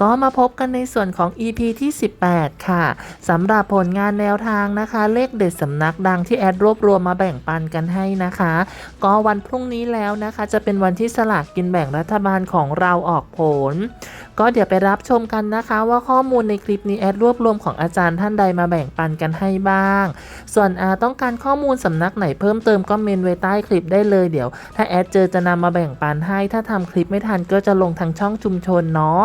ก็มาพบกันในส่วนของ EP ที่ 18 ค่ะสำหรับผลงานแนวทางนะคะ เลขเด็ดสำนักดังที่แอดรวบรวมมาแบ่งปันกันให้นะคะ ก็วันพรุ่งนี้แล้วนะคะ จะเป็นวันที่สลากกินแบ่งรัฐบาลของเราออกผล ก็เดี๋ยวไปรับชมกันนะคะว่าข้อมูลในคลิปนี้แอดรวบรวมของอาจารย์ท่านใดมาแบ่งปันกันให้บ้าง ส่วนอาต้องการข้อมูลสำนักไหนเพิ่มเติมก็เมนไว้ใต้คลิปได้เลยเดี๋ยว ถ้าแอดเจอจะนำมาแบ่งปันให้ ถ้าทำคลิปไม่ทันก็จะลงทางช่องชุมชนเนาะ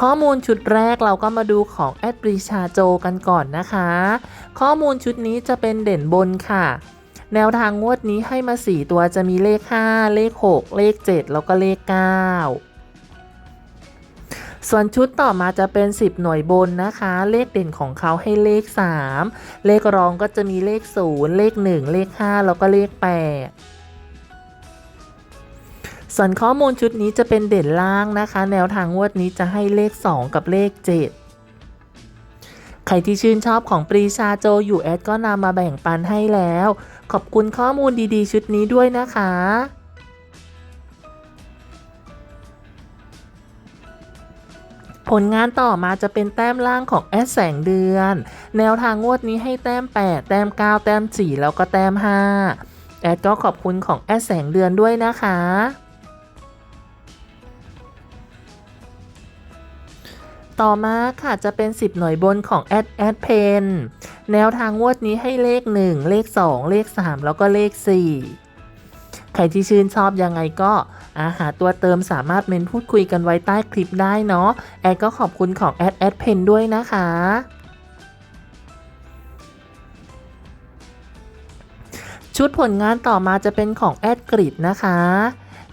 ข้อมูลชุดแรกเราก็มาดูของแอดปรีชาโจกันก่อนนะคะ ข้อมูลชุดนี้จะเป็นเด่นบนค่ะ แนวทางงวดนี้ให้มา 4 ตัวจะมีเลข 5 เลข 6 เลข 7 แล้วก็เลข 9 ส่วนชุดต่อมาจะเป็น 10 หน่วยบนนะคะ เลขเด่นของเขาให้เลข 3 เลขรองก็จะมีเลข 0 เลข 1 เลข 5 แล้วก็เลข 8 ส่วนข้อมูลชุดนี้จะเป็นเด่นล่างนะคะ แนวทางงวดนี้จะให้เลข 2 กับเลข 7 ใครที่ชื่นชอบของปรีชาโจอยู่แอดก็นำมาแบ่งปันให้แล้ว ขอบคุณข้อมูลดีๆ ชุดนี้ด้วยนะคะผลงานต่อมาจะเป็นแต้มล่างของแอดแสงเดือน แนวทางงวดนี้ให้แต้ม 8 แต้ม 9 แต้ม 4 แล้วก็แต้ม 5 แอดก็ขอบคุณของแอดแสงเดือนด้วยนะคะ ต่อมาค่ะจะเป็น 10 หน่วยบนของแอดแอดเพนแนวทางงวดนี้ให้เลข 1 เลข 2 เลข 3 แล้วก็เลข 4 ใครที่ชื่นชอบยังไงก็อาหาตัวเติมสามารถเมนพูดคุยกันไว้ใต้คลิปได้เนาะแอดก็ขอบคุณของแอดแอดเพนด้วยนะคะชุดผลงานต่อมาจะเป็นของแอดกริดนะคะ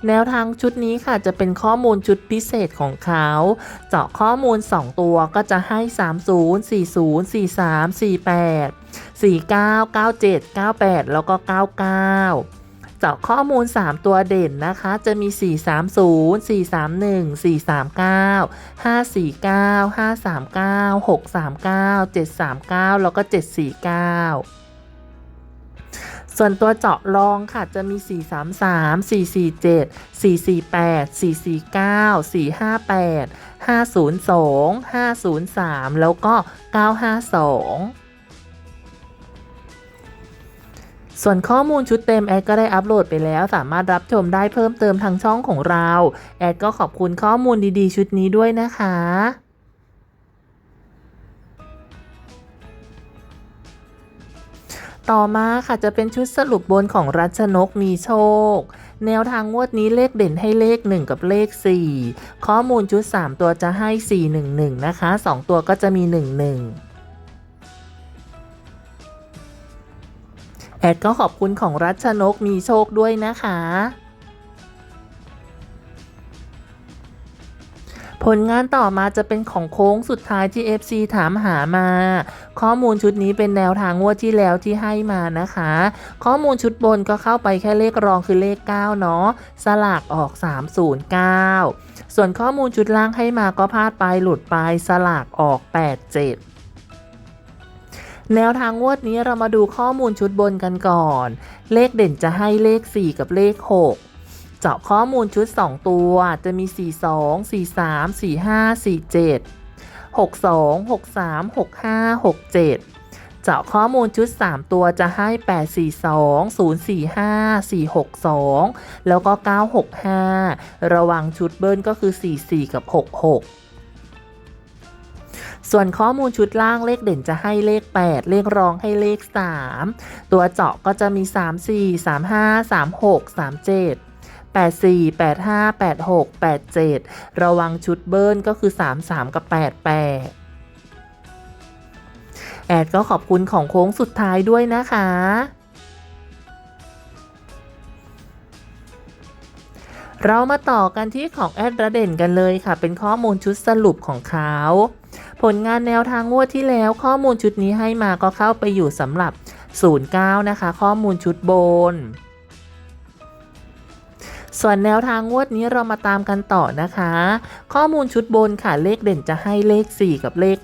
แนวทางชุดนี้ค่ะจะเป็นข้อมูลชุดพิเศษของเขา เจาะข้อมูล 2 ตัวก็จะให้ 30 40 43 48 49 97 98 แล้วก็ 99เจาะข้อมูล 3 ตัวเด่นนะคะ จะมี 430 431 439 549 539 639 739 แล้วก็ 749 ส่วนตัวเจาะรองค่ะจะมี 433 447 448 449 458 502 503 แล้วก็ 952ส่วนข้อมูลชุดเต็มแอดก็ได้อัปโหลดไปแล้ว สามารถรับชมได้เพิ่มเติมทางช่องของเรา แอดก็ขอบคุณข้อมูลดีๆ ชุดนี้ด้วยนะคะ ต่อมาค่ะจะเป็นชุดสรุปบนของรัชนกมีโชค แนวทางงวดนี้เลขเด่นให้เลข 1 กับเลข 4 ข้อมูลชุด 3 ตัวจะให้ 411 นะคะ 2 ตัวก็จะมี 11แอดก็ขอบคุณของรัชนกมีโชคด้วยนะคะ ลงานต่อมาจะเป็นของโค้งสุดท้ายที่ FC ถามหามา ข้อมูลชุดนี้เป็นแนวทางงวดที่แล้วที่ให้มานะคะ ข้อมูลชุดบนก็เข้าไปแค่เลขรองคือเลข 9 เนาะสลากออก 309 ส่วนข้อมูลชุดล่างให้มาก็พลาดไปหลุดไปสลากออก 87แนวทางงวดนี้เรามาดูข้อมูลชุดบนกันก่อน เลขเด่นจะให้เลข 4 กับเลข 6 เจาะข้อมูลชุด 2 ตัว จะมี 42 43 45 47 62 63 65 67 เจาะข้อมูลชุด 3 ตัวจะให้ 842 045 462 แล้วก็ 965 ระวังชุดเบิ้ลก็คือ 44 กับ 66ส่วนข้อมูลชุดล่างเลขเด่นจะให้เลข 8 เลขรองให้เลข 3 ตัวเจาะก็จะมี 34 35 36 37 84 85 86 87 ระวังชุดเบิ้ลก็คือ 33 กับ 88แอแอดก็ขอบคุณของโค้งสุดท้ายด้วยนะคะ เรามาต่อกันที่ของแอดระเด่นกันเลยค่ะ เป็นข้อมูลชุดสรุปของเขาผลงานแนวทางงวดที่แล้วข้อมูลชุดนี้ให้มาก็เข้าไปอยู่สำหรับ 09 นะคะ ข้อมูลชุดโบน ส่วนแนวทางงวดนี้เรามาตามกันต่อนะคะ ข้อมูลชุดบนค่ะเลขเด่นจะให้เลข 4 กับเลข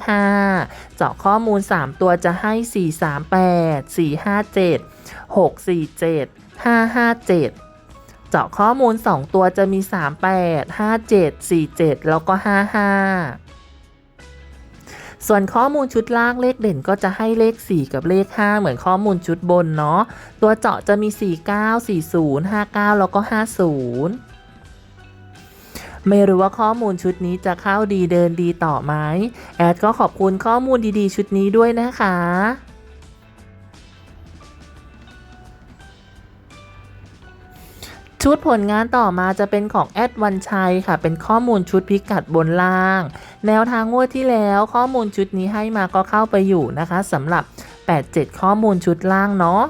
5 เจาะข้อมูล 3 ตัวจะให้ 4 3 8 4 5 7 6 4 7 5 5 7เจาะข้อมูล 2 ตัวจะมี 38 57 47 แล้วก็ 55 ส่วนข้อมูลชุดล่างเลขเด่นก็จะให้เลข 4 กับเลข 5 เหมือนข้อมูลชุดบนเนาะ ตัวเจาะจะมี 49 40 59 แล้วก็ 50ไม่รู้ว่าข้อมูลชุดนี้จะเข้าดีเดินดีต่อไหมแอดก็ขอบคุณข้อมูลดีๆ ชุดนี้ด้วยนะคะ ชุดผลงานต่อมาจะเป็นของแอดวันชัยค่ะ เป็นข้อมูลชุดพิกัดบนล่าง แนวทางงวดที่แล้วข้อมูลชุดนี้ให้มาก็เข้าไปอยู่นะคะสำหรับ 87 ข้อมูลชุดล่างเนาะ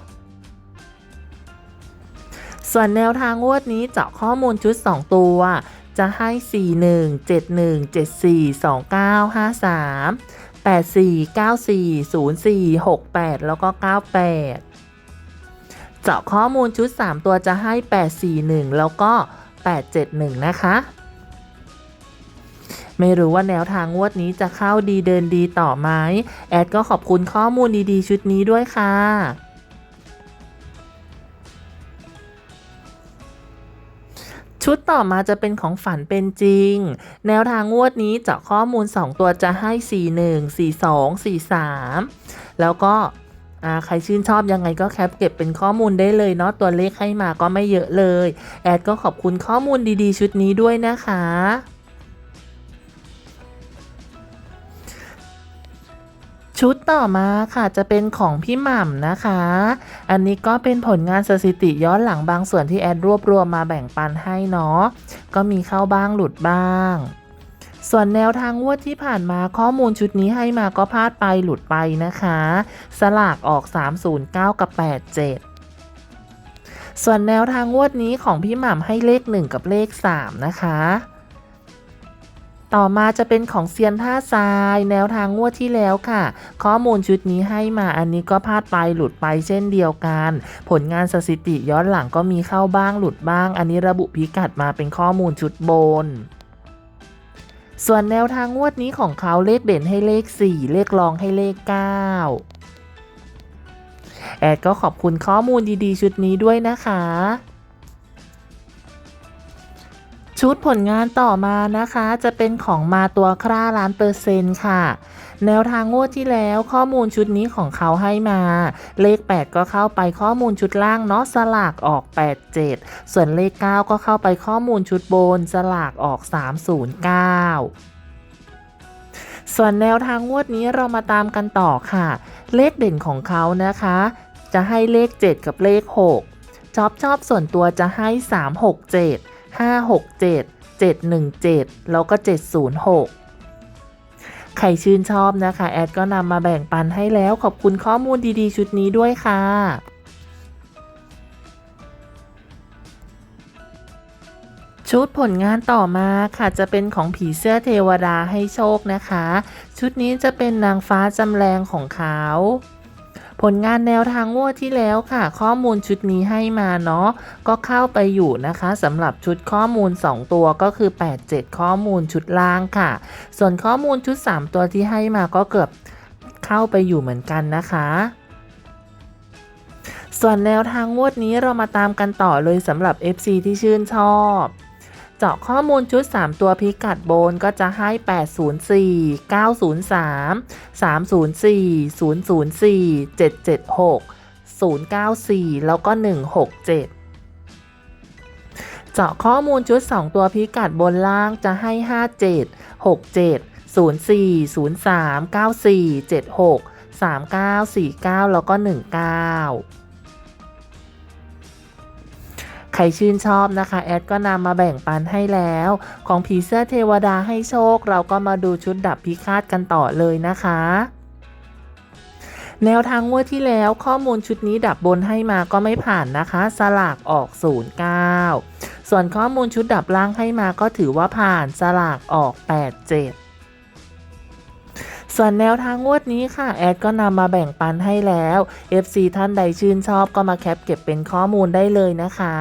ส่วนแนวทางงวดนี้เจาะข้อมูลชุด 2 ตัว จะให้ 41 71 74 29 53 84 94 04 68 แล้วก็ 98 เจาะข้อมูลชุด 3 ตัวจะให้ 841 แล้วก็ 871 นะคะ ไม่รู้ว่าแนวทางงวดนี้จะเข้าดีเดินดีต่อไหมแอดก็ขอบคุณข้อมูลดีๆ ชุดนี้ด้วยค่ะชุดต่อมาจะเป็นของฝันเป็นจริง แนวทางงวดนี้จาะข้อมูล 2 ตัวจะให้ 41 42 43 แล้วก็ใครชื่นชอบยังไงก็แคปเก็บเป็นข้อมูลได้เลยเนาะตัวเลขให้มาก็ไม่เยอะเลย แอดก็ขอบคุณข้อมูลดีๆ ชุดนี้ด้วยนะคะ ชุดต่อมาค่ะจะเป็นของพี่หม่ำนะคะ อันนี้ก็เป็นผลงานสถิติย้อนหลังบางส่วนที่แอดรวบรวมมาแบ่งปันให้เนาะ ก็มีเข้าบ้างหลุดบ้าง ส่วนแนวทางงวดที่ผ่านมาข้อมูลชุดนี้ให้มาก็พลาดไปหลุดไปนะคะ สลากออก 309 กับ 87ส่วนแนวทางงวดนี้ของพี่หม่ำให้เลข 1 กับเลข 3 นะคะ ต่อมาจะเป็นของเซียนท่าทราย แนวทางงวดที่แล้วค่ะ ข้อมูลชุดนี้ให้มาอันนี้ก็พลาดไปหลุดไปเช่นเดียวกัน ผลงานสถิติย้อนหลังก็มีเข้าบ้างหลุดบ้าง อันนี้ระบุพิกัดมาเป็นข้อมูลชุดบนส่วนแนวทางงวดนี้ของเขาเลขเด่นให้เลข 4 เลขรองให้เลข 9 แอดก็ขอบคุณข้อมูลดีๆ ชุดนี้ด้วยนะคะ ชุดผลงานต่อมานะคะจะเป็นของมาตัวคร่าล้านเปอร์เซ็นต์ค่ะ แนวทางงวดที่แล้วข้อมูลชุดนี้ของเขาให้มา เลข 8 ก็เข้าไปข้อมูลชุดล่างเนาะสลากออก 87 ส่วนเลข 9 ก็เข้าไปข้อมูลชุดบนสลากออก 309ส่วนแนวทางงวดนี้เรามาตามกันต่อค่ะ เลขเด่นของเขานะคะ จะให้เลข 7 กับเลข 6 ชอบชอบส่วนตัวจะให้ 367 567 717 แล้วก็ 706 ใครชื่นชอบนะคะ แอดก็นำมาแบ่งปันให้แล้วขอบคุณข้อมูลดีๆ ชุดนี้ด้วยค่ะชุดผลงานต่อมาค่ะจะเป็นของผีเสื้อเทวดาให้โชคนะคะ ชุดนี้จะเป็นนางฟ้าจำแรงของเขา ผลงานแนวทางงวดที่แล้วค่ะ ข้อมูลชุดนี้ให้มาเนาะก็เข้าไปอยู่นะคะสำหรับชุดข้อมูล 2 ตัวก็คือ 87 ข้อมูลชุดล่างค่ะ ส่วนข้อมูลชุด 3 ตัวที่ให้มาก็เกือบเข้าไปอยู่เหมือนกันนะคะส่วนแนวทางงวดนี้เรามาตามกันต่อเลยสำหรับ FC ที่ชื่นชอบ เจาะข้อมูลชุด 3 ตัวพิกัดโบนก็จะให้ 804 903 304 004 776 094 แล้วก็ 167เจาะข้อมูลชุด 2 ตัวพิกัดบนล่างจะให้ 57 67 04 03 94 76 39 49 แล้วก็ 19 ใครชื่นชอบนะคะ แอดก็นำมาแบ่งปันให้แล้ว ของผีเสื้อเทวดาให้โชค เราก็มาดูชุดดับพิฆาตกันต่อเลยนะคะแนวทางงวดที่แล้วข้อมูลชุดนี้ดับบนให้มาก็ไม่ผ่านนะคะ สลากออก 09 ส่วนข้อมูลชุดดับล่างให้มาก็ถือว่าผ่านสลากออก 87 ส่วนแนวทางงวดนี้ค่ะ แอดก็นำมาแบ่งปันให้แล้ว FC ท่านใดชื่นชอบก็มาแคปเก็บเป็นข้อมูลได้เลยนะคะ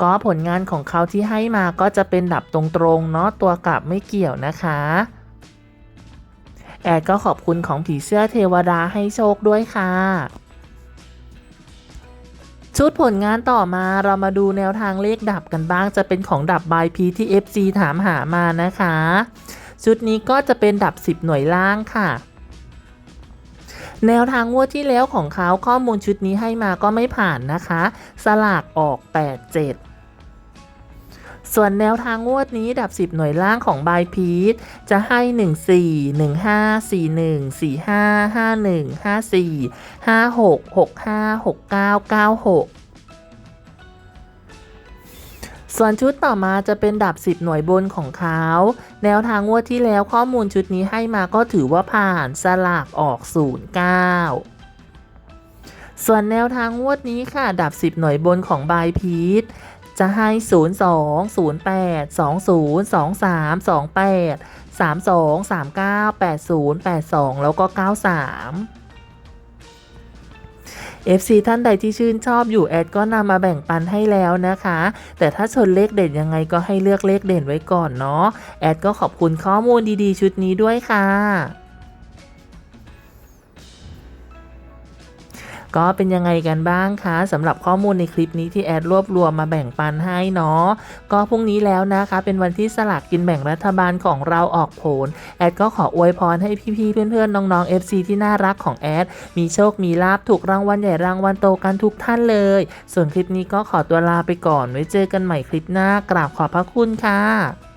ก็ผลงานของเขาที่ให้มาก็จะเป็นดับตรงๆเนาะตัวกลับไม่เกี่ยวนะคะ แอดก็ขอบคุณของผีเสื้อเทวดาให้โชคด้วยค่ะ ชุดผลงานต่อมาเรามาดูแนวทางเลขดับกันบ้าง จะเป็นของดับบายพีที่ FC ถามหามานะคะ ชุดนี้ก็จะเป็นดับ 10 หน่วยล่างค่ะ แนวทางงวดที่แล้วของเขาข้อมูลชุดนี้ให้มาก็ไม่ผ่านนะคะ สลากออก 87 ส่วนแนวทางงวดนี้ดับ 10 หน่วยล่างของบายพีทจะให้ 14 15 41 45 51 54 56 65 69 96ส่วนชุดต่อมาจะเป็นดับ 10 หน่วยบนของเขาแนวทางงวดที่แล้วข้อมูลชุดนี้ให้มาก็ถือว่าผ่านสลากออก 09 ส่วนแนวทางงวดนี้ค่ะ ดับ 10 หน่วยบนของบายพีท จะให้ 02 08 20 23 28 32 39 80 82 แล้วก็ 93 FC ท่านใดที่ชื่นชอบอยู่แอดก็นำมาแบ่งปันให้แล้วนะคะ แต่ถ้าชนเลขเด่นยังไงก็ให้เลือกเลขเด่นไว้ก่อนเนาะแอดก็ขอบคุณข้อมูลดีๆ ชุดนี้ด้วยค่ะ ก็เป็นยังไงกันบ้างคะสำหรับข้อมูลในคลิปนี้ที่แอดรวบรวมมาแบ่งปันให้เนาะก็พรุ่งนี้แล้วนะคะ เป็นวันที่สลากกินแบ่งรัฐบาลของเราออกผล แอดก็ขออวยพรให้พี่ๆเพื่อนๆน้องๆ FC ที่น่ารักของแอด มีโชคมีลาบถูกรางวัลใหญ่รางวัลโตกันทุกท่านเลย ส่วนคลิปนี้ก็ขอตัวลาไปก่อนไว้เจอกันใหม่คลิปหน้ากราบขอบพระคุณค่ะ